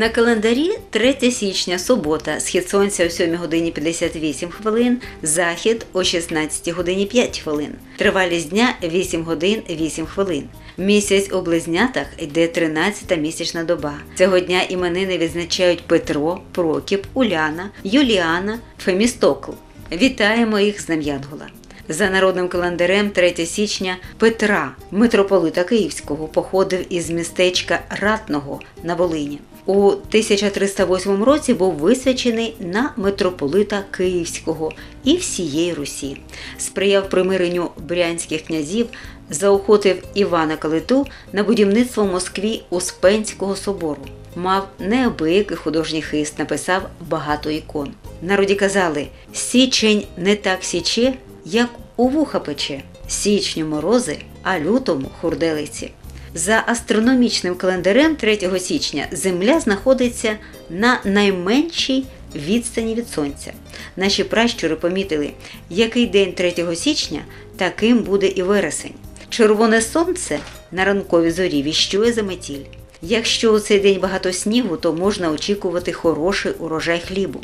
На календарі 3 січня, субота, схід сонця о 7 годині 58 хвилин, захід о 16 годині 5 хвилин. Тривалість дня 8 годин 8 хвилин. Місяць у близнятах йде 13-та місячна доба. Цього дня іменини відзначають Петро, Прокіп, Уляна, Юліана, Фемістокл. Вітаємо їх з Нем'янгола За народним календарем 3 січня Петра, митрополита Київського, походив із містечка Ратного на Волині. У 1308 році був висвячений на митрополита Київського і всієї Русі. Сприяв примиренню брянських князів, заохотив Івана Калиту на будівництво в Москві Успенського собору. Мав неабиякий художній хист, написав багато ікон. Народі казали: Січень не так січе, як у вуха пече, січню морози, а лютому хурделиці. За астрономічним календарем 3 січня Земля знаходиться на найменшій відстані від Сонця. Наші пращури помітили, який день 3 січня, таким буде і вересень. Червоне сонце на ранковій зорі віщує за метіль. Якщо у цей день багато снігу, то можна очікувати хороший урожай хлібу.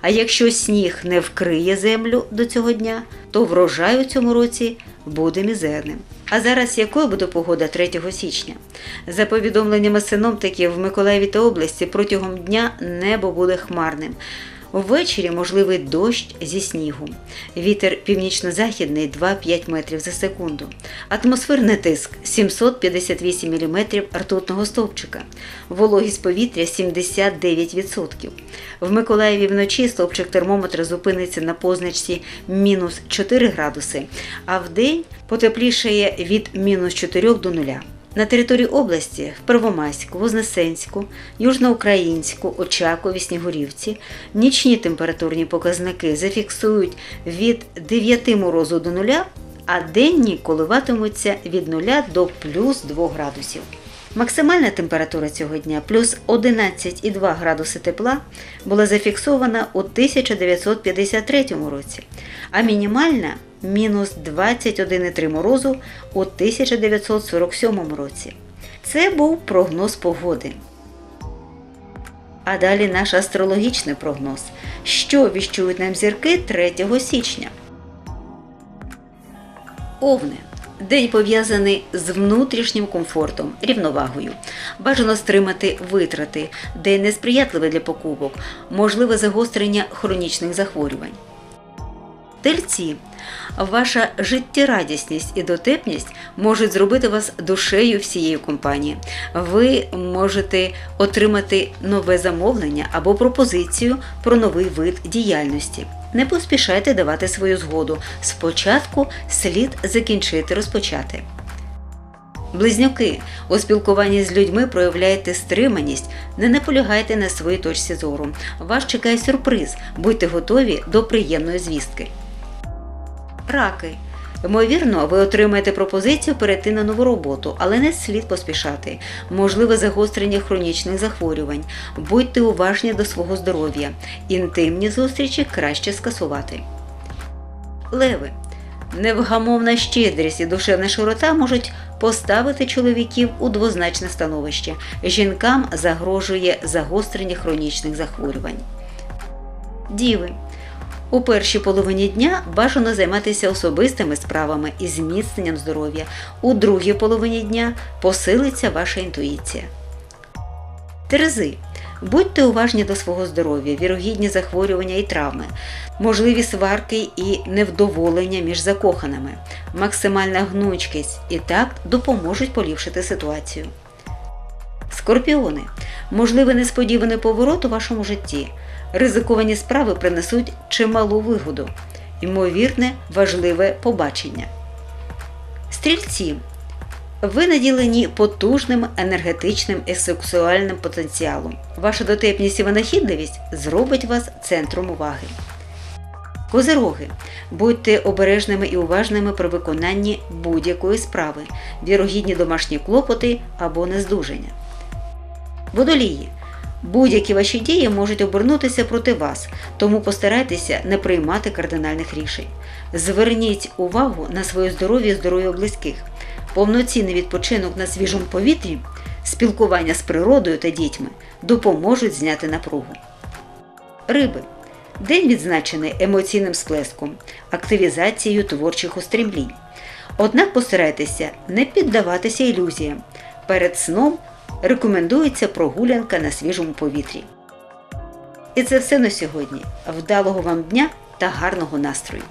А якщо сніг не вкриє землю до цього дня, то врожай у цьому році буде мізерним. А зараз якою буде погода 3 січня? За повідомленнями синоптиків в Миколаєві та області протягом дня небо буде хмарним. Ввечері можливий дощ зі снігу. Вітер північно-західний 2-5 метрів за секунду. Атмосферний тиск 758 мм ртутного стовпчика. Вологість повітря 79%. В Миколаєві вночі стовпчик термометра зупиниться на позначці мінус 4 градуси, а вдень потеплішає від мінус 4 до 0. На території області в Первомайську, Вознесенську, Южноукраїнську, Очакові, Снігурівці нічні температурні показники зафіксують від 9 морозу до 0, а денні коливатимуться від 0 до плюс 2 градусів. Максимальна температура цього дня плюс 11,2 градуси тепла була зафіксована у 1953 році, а мінімальна мінус 21,3 морозу у 1947 році. Це був прогноз погоди. А далі наш астрологічний прогноз. Що віщують нам зірки 3 січня? Овни. День пов'язаний з внутрішнім комфортом, рівновагою. Бажано стримати витрати, день несприятливий для покупок, можливе загострення хронічних захворювань. Тельці. Ваша життєрадісність і дотепність можуть зробити вас душею всієї компанії. Ви можете отримати нове замовлення або пропозицію про новий вид діяльності. Не поспішайте давати свою згоду. Спочатку слід закінчити розпочати. Близнюки у спілкуванні з людьми проявляєте стриманість, не наполягайте на своїй точці зору. Вас чекає сюрприз, будьте готові до приємної звістки. Раки. Ймовірно, ви отримаєте пропозицію перейти на нову роботу, але не слід поспішати. Можливе загострення хронічних захворювань. Будьте уважні до свого здоров'я. Інтимні зустрічі краще скасувати. Леви. Невгамовна щедрість і душевна широта можуть поставити чоловіків у двозначне становище. Жінкам загрожує загострення хронічних захворювань. Діви. У першій половині дня бажано займатися особистими справами і зміцненням здоров'я. У другій половині дня посилиться ваша інтуїція. Терези. Будьте уважні до свого здоров'я, вірогідні захворювання і травми, можливі сварки і невдоволення між закоханими, максимальна гнучкість і такт допоможуть поліпшити ситуацію. Скорпіони. Можливий несподіваний поворот у вашому житті. Ризиковані справи принесуть чималу вигоду, ймовірне, важливе побачення. Стрільці. Ви наділені потужним енергетичним і сексуальним потенціалом. Ваша дотепність і винахідливість зробить вас центром уваги. Козироги. Будьте обережними і уважними при виконанні будь-якої справи, вірогідні домашні клопоти або нездужання. Водолії. Будь-які ваші дії можуть обернутися проти вас, тому постарайтеся не приймати кардинальних рішень. Зверніть увагу на своє здоров'я і здоров'я близьких. Повноцінний відпочинок на свіжому повітрі спілкування з природою та дітьми допоможуть зняти напругу. Риби. День відзначений емоційним сплеском, активізацією творчих устремлінь. Однак постарайтеся не піддаватися ілюзіям. Перед сном рекомендується прогулянка на свіжому повітрі. І це все на сьогодні. Вдалого вам дня та гарного настрою!